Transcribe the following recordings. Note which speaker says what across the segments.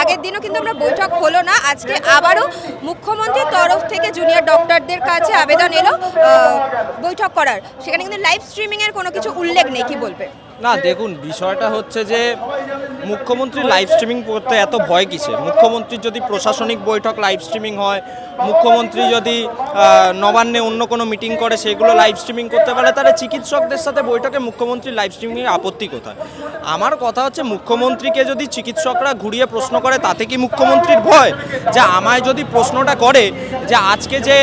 Speaker 1: আগের দিনও কিন্তু আমরা বৈঠক হলো না, আজকে আবারও মুখ্যমন্ত্রীর তরফ থেকে জুনিয়র ডক্টরদের কাছে আবেদন এলো বৈঠক করার। সেখানে কিন্তু লাইভ স্ট্রিমিংয়ের কোনো কিছু উল্লেখ নেই, কি বলবে
Speaker 2: না, দেখুন, বিষয়টা হচ্ছে যে মুখ্যমন্ত্রী লাইভ স্ট্রিমিং করতে এত ভয় কিসে মুখ্যমন্ত্রীর যদি প্রশাসনিক বৈঠক লাইভ স্ট্রিমিং হয়, মুখ্যমন্ত্রী যদি নবান্নে অন্য কোনো মিটিং করে, সেগুলো লাইভ স্ট্রিমিং করতে পারে, তাহলে চিকিৎসকদের সাথে বৈঠকে মুখ্যমন্ত্রী লাইভ স্ট্রিমিংয়ের আপত্তি কোথায়? আমার কথা হচ্ছে, মুখ্যমন্ত্রীকে যদি চিকিৎসকরা ঘুরিয়ে প্রশ্ন করে, তাতে কি মুখ্যমন্ত্রীর ভয়? যে আমায় যদি প্রশ্নটা করে যে আজকে যে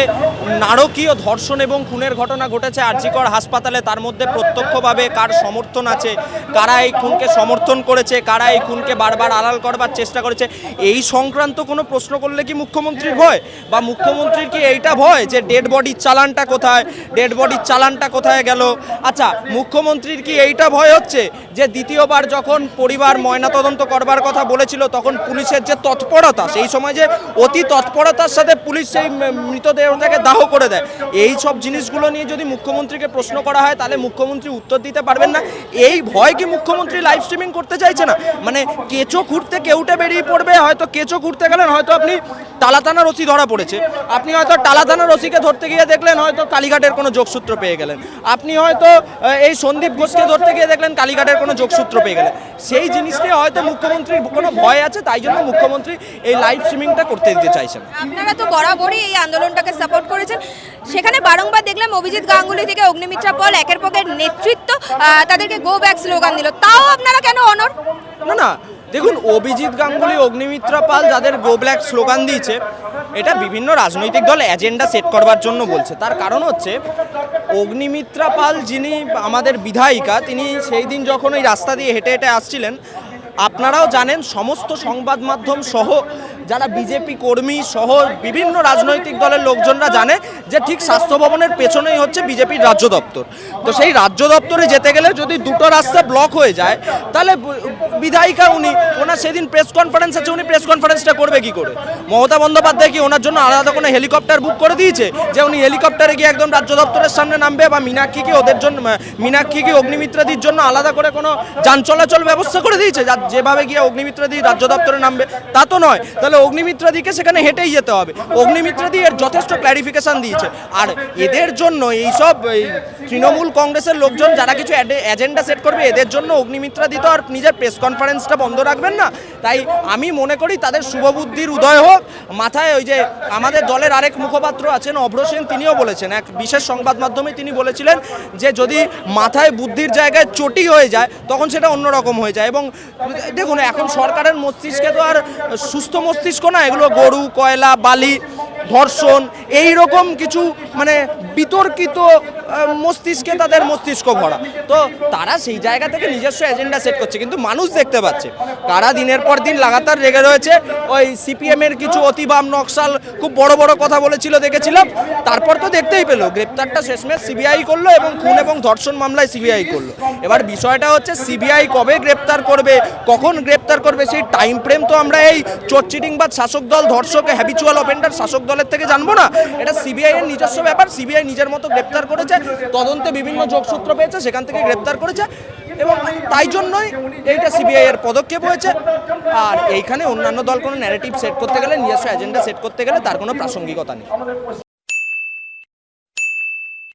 Speaker 2: নারকীয় ধর্ষণ এবং খুনের ঘটনা ঘটেছে আরজিকর হাসপাতালে, তার মধ্যে প্রত্যক্ষভাবে কার সমর্থন আছে কারা এই খুনকে সমর্থন করেছে, কারা এই খুনকে বারবার আড়াল করবার চেষ্টা করেছে, এই সংক্রান্ত কোনো প্রশ্ন করলে কি মুখ্যমন্ত্রীর ভয়? বা মুখ্যমন্ত্রীর কি এইটা ভয় যে ডেড বডির চালানটা কোথায়? ডেড বডির চালানটা কোথায় গেল? আচ্ছা মুখ্যমন্ত্রীর কি এইটা ভয় হচ্ছে যে দ্বিতীয়বার যখন পরিবার ময়নাতদন্ত করবার কথা বলেছিল, তখন পুলিশের যে তৎপরতা, সেই সময় যে অতি তৎপরতার সাথে পুলিশ সেই মৃতদেহটাকে দাহ করে দেয়, এই সব জিনিসগুলো নিয়ে যদি মুখ্যমন্ত্রীকে প্রশ্ন করা হয়, তাহলে মুখ্যমন্ত্রী উত্তর দিতে পারবেন না। এই ভয় কি মুখ্যমন্ত্রী লাইভ স্ট্রিমিং করতে চাইছে না? মানে কেঁচো ঘুরতে কেউটে বেরিয়ে পড়বে, হয়তো কেঁচো ঘুরতে গেলেন, হয়তো আপনি টালাতানা রসি ধরা পড়েছে। আপনি হয়তো টালাতানা রসিকে ধরতে গিয়ে দেখলেন, হয়তো কালীঘাটের কোনো যোগসূত্র পেয়ে গেলেন। আপনি হয়তো এই সন্দীপ ঘোষকে ধরতে গিয়ে দেখলেন, কালীঘাটের কোনো যোগসূত্র পেয়ে গেলেন। সেই জিনিসটি হয়তো মুখ্যমন্ত্রীর কোনো ভয় আছে, তাই জন্য মুখ্যমন্ত্রী এই লাইভ স্ট্রিমিংটা করতে দিতে চাইছেন
Speaker 1: আপনারা তো বরাবরই এই আন্দোলনটাকে সেখানে বারংবার দেখলাম অভিজিৎ গাঙ্গুলি থেকে অগ্নিমিত্রা পল একের এক নেতৃত্ব তাদেরকে গো ব্যাক স্লোগান দিল। তাও আপনারা কেন অনর
Speaker 2: না না, দেখুন, অভিজিৎ গাঙ্গুলি, অগ্নিমিত্রা পাল যাদের গো ব্ল্যাক স্লোগান দিয়েছে, এটা বিভিন্ন রাজনৈতিক দল এজেন্ডা সেট করবার জন্য বলছে। তার কারণ হচ্ছে, অগ্নিমিত্রা পাল যিনি আমাদের বিধায়িকা, তিনি সেই দিন যখন ওই রাস্তা দিয়ে হেঁটে হেঁটে আসছিলেন, আপনারাও জানেন, সমস্ত সংবাদ মাধ্যম সহ যারা বিজেপি কর্মী সহ বিভিন্ন রাজনৈতিক দলের লোকজনরা জানে যে ঠিক স্বাস্থ্য ভবনের পেছনেই হচ্ছে বিজেপির রাজ্য দপ্তর। তো সেই রাজ্য দপ্তরে যেতে গেলে যদি দুটো রাস্তা ব্লক হয়ে যায়, তাহলে বিধায়িকা উনি, ওনার সেদিন প্রেস কনফারেন্স আছে, উনি প্রেস কনফারেন্সটা করবে কি করে? মমতা বন্দ্যোপাধ্যায় কি ওনার জন্য আলাদা কোনো হেলিকপ্টার বুক করে দিয়েছে? যে উনি হেলিকপ্টারে গিয়ে একদম রাজ্য দপ্তরের সামনে নামবে বা মীনাক্ষী কি ওদের জন্য মীনাক্ষী কি অগ্নিমিত্রাদির জন্য আলাদা করে কোনো যান চলাচল ব্যবস্থা করে দিয়েছে? যেভাবে গিয়ে অগ্নিমিত্রাদি রাজ্য দপ্তরে নামবে, তা তো নয়। তাহলে অগ্নিমিত্রাদিকে সেখানে হেঁটেই যেতে হবে। অগ্নিমিত্রাদি এর যথেষ্ট ক্ল্যারিফিকেশন দিয়েছে। আর এদের জন্য এইসব এই তৃণমূল কংগ্রেসের লোকজন যারা কিছু এজেন্ডা সেট করবে, এদের জন্য অগ্নিমিত্রাদি তো আর নিজের প্রেস কনফারেন্সটা বন্ধ রাখবেন না। তাই আমি মনে করি তাদের শুভবুদ্ধির উদয় হোক। মাথায় ওই যে আমাদের দলের আরেক মুখপাত্র আছেন অভ্র সেন, তিনিও বলেছেন, এক বিশেষ সংবাদ মাধ্যমে তিনি বলেছিলেন যে যদি মাথায় বুদ্ধির জায়গায় চটি হয়ে যায়, তখন সেটা অন্যরকম হয়ে যায়। এবং দেখুন, এখন সরকারের মস্তিষ্কে তো আর সুস্থ মস্তিষ্ক না এগুলো গরু কয়লা বালি ধর্ষণ এই রকম কিছু মানে বিতর্কিত মস্তিষ্কে তাদের মস্তিষ্ক ভরা। তো তারা সেই জায়গা থেকে নিজস্ব এজেন্ডা সেট করছে, কিন্তু মানুষ দেখতে পাচ্ছে। কারা দিনের পর দিন লাগাতার রেগে রয়েছে, ওই সিপিএমের কিছু অতিবাম নকশাল খুব বড় বড় কথা বলেছিল, দেখেছিলাম। তারপর তো দেখতেই পেল, গ্রেপ্তারটা শেষমেশ সিবিআই করল এবং খুন এবং ধর্ষণ মামলায় সিবিআই করল। এবার বিষয়টা হচ্ছে সিবিআই কবে গ্রেপ্তার করবে, কখন গ্রেপ্তার করবে, সেই টাইম ফ্রেম তো আমরা এই চোরচিটিংবাদ শাসক দল, ধর্ষক হ্যাবিচুয়াল অফেন্ডার শাসক দলের থেকে জানব না। এটা সিবিআই এর নিজস্ব ব্যাপার সিবিআই নিজের মতো গ্রেপ্তার করেছে তদন্তে বিভিন্ন যোগসূত্র পেয়েছে, সেখান থেকে গ্রেপ্তার করেছে এবং তাই জন্যই এইটা সিবিআই এর পদক্ষেপ হয়েছে। আর এইখানে অন্যান্য দল কোনো ন্যারেটিভ সেট করতে গেলে, নিজস্ব এজেন্ডা সেট করতে গেলে তার কোনো প্রাসঙ্গিকতা নেই।